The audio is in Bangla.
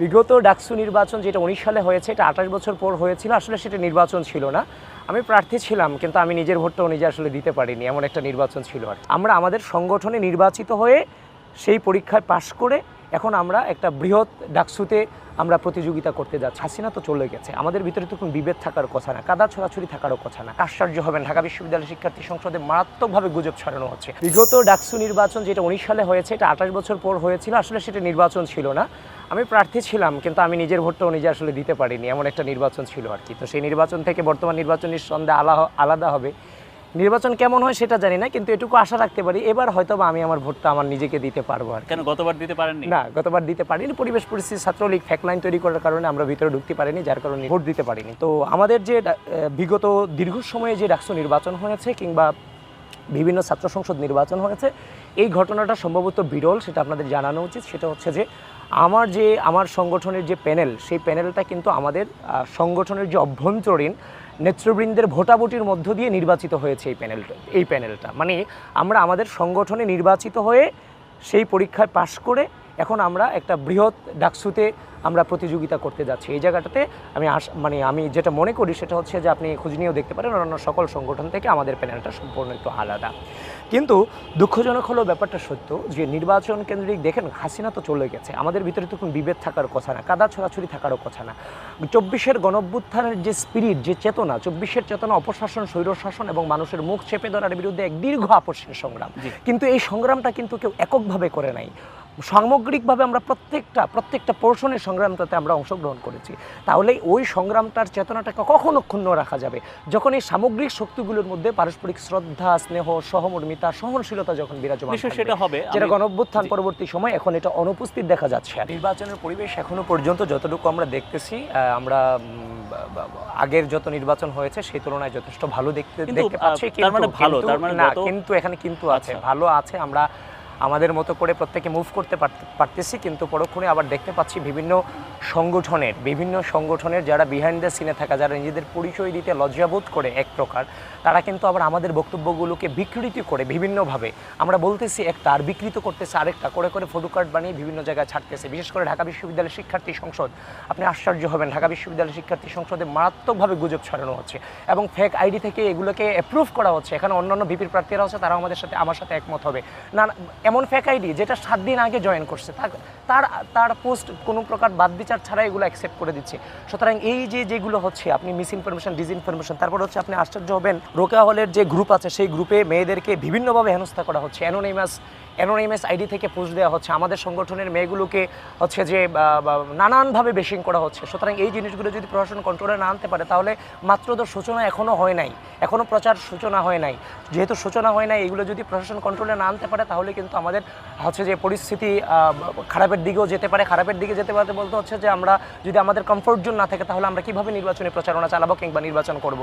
বিগত ডাকসু নির্বাচন যেটা উনিশ সালে হয়েছে, এটা আঠাশ বছর পর হয়েছিল, আসলে সেটা নির্বাচন ছিল না। আমি প্রার্থী ছিলাম, কিন্তু আমি নিজের ভোটটাও নিজে আসলে দিতে পারিনি, এমন একটা নির্বাচন ছিল আর আমরা আমাদের সংগঠনে নির্বাচিত হয়ে সেই পরীক্ষায় পাশ করে এখন আমরা একটা বৃহৎ ডাকসুতে আমরা প্রতিযোগিতা করতে যাচ্ছি। হাসিনা তো চলে গেছে। আমাদের ভিতরে তো কোনো বিভেদ থাকার কথা না। কাদা ছোড়াছুরি থাকারও কথা না। আশ্চর্য হবেন। ঢাকা বিশ্ববিদ্যালয় শিক্ষার্থী সংসদে মারাত্মকভাবে গুজব ছড়ানো হচ্ছে। বিগত ডাকসু নির্বাচন যেটা উনিশ সালে হয়েছে, এটা আঠাশ বছর পর হয়েছিল। আসলে সেটা নির্বাচন ছিল না। আমি প্রার্থী ছিলাম, কিন্তু আমি নিজের ভোটটাও নিজে আসলে দিতে পারিনি। এমন একটা নির্বাচন ছিল আর কি। তো সেই নির্বাচন থেকে বর্তমান নির্বাচন নিঃসন্দেহে আলা আলাদা হবে। নির্বাচন কেমন হয় সেটা জানি না কিন্তু এটুকু আশা রাখতে পারি এবার হয়তো বা আমি আমার ভোটটা আমার নিজেকে দিতে পারব আর কেন গতবার দিতে পারেননি? না গতবার দিতে পারিনি পরিবেশ পরিস্থিতি ছাত্রলীগ ফ্যাক লাইন তৈরি করার কারণে আমরা ভিতরে ঢুকতে পারিনি যার কারণে ভোট দিতে পারিনি। তো আমাদের যে বিগত দীর্ঘ সময়ে যে ডাকসু নির্বাচন হয়েছে কিংবা বিভিন্ন ছাত্র সংসদ নির্বাচন হয়েছে এই ঘটনাটা সম্ভবত বিরল সেটা আপনাদের জানানো উচিত। সেটা হচ্ছে যে আমার যে আমার সংগঠনের যে প্যানেল সেই প্যানেলটা কিন্তু আমাদের সংগঠনের যে অভ্যন্তরীণ নেতৃবৃন্দের ভোটাভুটির মধ্য দিয়ে নির্বাচিত হয়েছে এই প্যানেলটা এই প্যানেলটা মানে আমরা আমাদের সংগঠনে নির্বাচিত হয়ে সেই পরীক্ষায় পাশ করে এখন আমরা একটা বৃহৎ ডাকসুতে আমরা প্রতিযোগিতা করতে যাচ্ছি। এই জায়গাটাতে আমি আস মানে আমি যেটা মনে করি সেটা হচ্ছে যে আপনি খোঁজ নিয়েও দেখতে পারেন অন্যান্য সকল সংগঠন থেকে আমাদের প্যানেলটা সম্পূর্ণ একটু আলাদা। কিন্তু দুঃখজনক হলো ব্যাপারটা সত্য যে নির্বাচন কেন্দ্রিক দেখেন হাসিনা তো চলে গেছে। আমাদের ভিতরে তো কোনো বিভেদ থাকার কথা না কাদা ছোড়াছুরি থাকারও কথা না। চব্বিশের গণভ্যুত্থানের যে স্পিরিট যে চেতনা চব্বিশের চেতনা অপশাসন স্বৈরশাসন এবং মানুষের মুখ চেপে ধরার বিরুদ্ধে এক দীর্ঘ আপসের সংগ্রাম। কিন্তু এই সংগ্রামটা কিন্তু কেউ এককভাবে করে নাই। সামগ্রিকভাবে আমরা প্রত্যেকটা প্রত্যেকটা পোর্শনের সংগ্রামটাতে আমরা অংশগ্রহণ করেছি। তাহলে ওই সংগ্রামটার চেতনাটাকে কখনো ক্ষুণ্ণ রাখা যাবে? যখন এই সামগ্রিক শক্তিগুলোর মধ্যে পারস্পরিক শ্রদ্ধা স্নেহ সহমর্মিতা সহনশীলতা যখন বিরাজমান সেটা হবে। যেটা জি। পরবর্তী সময় এখন এটা অনুপস্থিত দেখা যাচ্ছে। নির্বাচনের পরিবেশ এখনও পর্যন্ত যতটুকু আমরা দেখতেছি আমরা আগের যত নির্বাচন হয়েছে সেই তুলনায় যথেষ্ট ভালো দেখতে দেখতে পাচ্ছি মানে ভালো, কিন্তু- তার মানে না কিন্তু এখানে কিন্তু আছে আচ্ছা। ভালো আছে। আমরা আমাদের মতো করে প্রত্যেকে মুভ করতে পারতে- পারতেছি কিন্তু পরক্ষণে আবার দেখতে পাচ্ছি বিভিন্ন সংগঠনের, বিভিন্ন সংগঠনের যারা বিহাইন্ড দ্য সিনে থাকা, যারা নিজেদের পরিচয় দিতে লজ্জাবোধ করে এক প্রকার, তারা কিন্তু আবার আমাদের বক্তব্যগুলোকে বিকৃতি করে বিভিন্নভাবে। আমরা বলতেছি একটা, আর বিকৃত করতেছে আরেকটা, করে করে ফটো কার্ড বানিয়ে বিভিন্ন জায়গায় ছাড়তেছে। বিশেষ করে ঢাকা বিশ্ববিদ্যালয়ের শিক্ষার্থী সংসদ। আপনি আশ্চর্য হবেন, ঢাকা বিশ্ববিদ্যালয়ের শিক্ষার্থী সংসদে মারাত্মকভাবে গুজব ছড়ানো হচ্ছে এবং ফেক আইডি থেকে এগুলোকে অ্যাপ্রুভ করা হচ্ছে। এখানে অন্যান্য বিপির প্রার্থীরা হচ্ছে তারা আমাদের সাথে, আমার সাথে একমত হবে। না এমন ফেক আইডি যেটা সাত দিন আগে জয়েন করছে, তার তার পোস্ট কোনো প্রকার বাদ বিচার ছাড়া এগুলো অ্যাকসেপ্ট করে দিচ্ছে। সুতরাং এই যে যেগুলো হচ্ছে, আপনি মিস ইনফরমেশন ডিসইনফরমেশন তারপর হচ্ছে আপনি আশ্চর্য হবেন। রোকা হলের যে গ্রুপ আছে, সেই গ্রুপে মেয়েদেরকে বিভিন্নভাবে হেনস্থা করা হচ্ছে। অ্যানোনিমাস অ্যানোনিমাস আইডি থেকে পোস্ট দেওয়া হচ্ছে। আমাদের সংগঠনের মেয়েগুলোকে হচ্ছে যে নানানভাবে বেশিং করা হচ্ছে। সুতরাং এই জিনিসগুলো যদি প্রশাসন কন্ট্রোলে না আনতে পারে, তাহলে মাত্র তো সূচনা এখনও হয় নাই। এখনও প্রচার সূচনা হয় নাই। যেহেতু সূচনা হয় নাই, এগুলো যদি প্রশাসন কন্ট্রোলে না আনতে পারে, তাহলে কিন্তু আমাদের হচ্ছে যে পরিস্থিতি খারাপের দিকেও যেতে পারে। খারাপের দিকে যেতে পারে বলতে হচ্ছে যে, আমরা যদি আমাদের কমফোর্ট জোন না থাকে, তাহলে আমরা কীভাবে নির্বাচনী প্রচারণা চালাবো কিংবা নির্বাচন করব?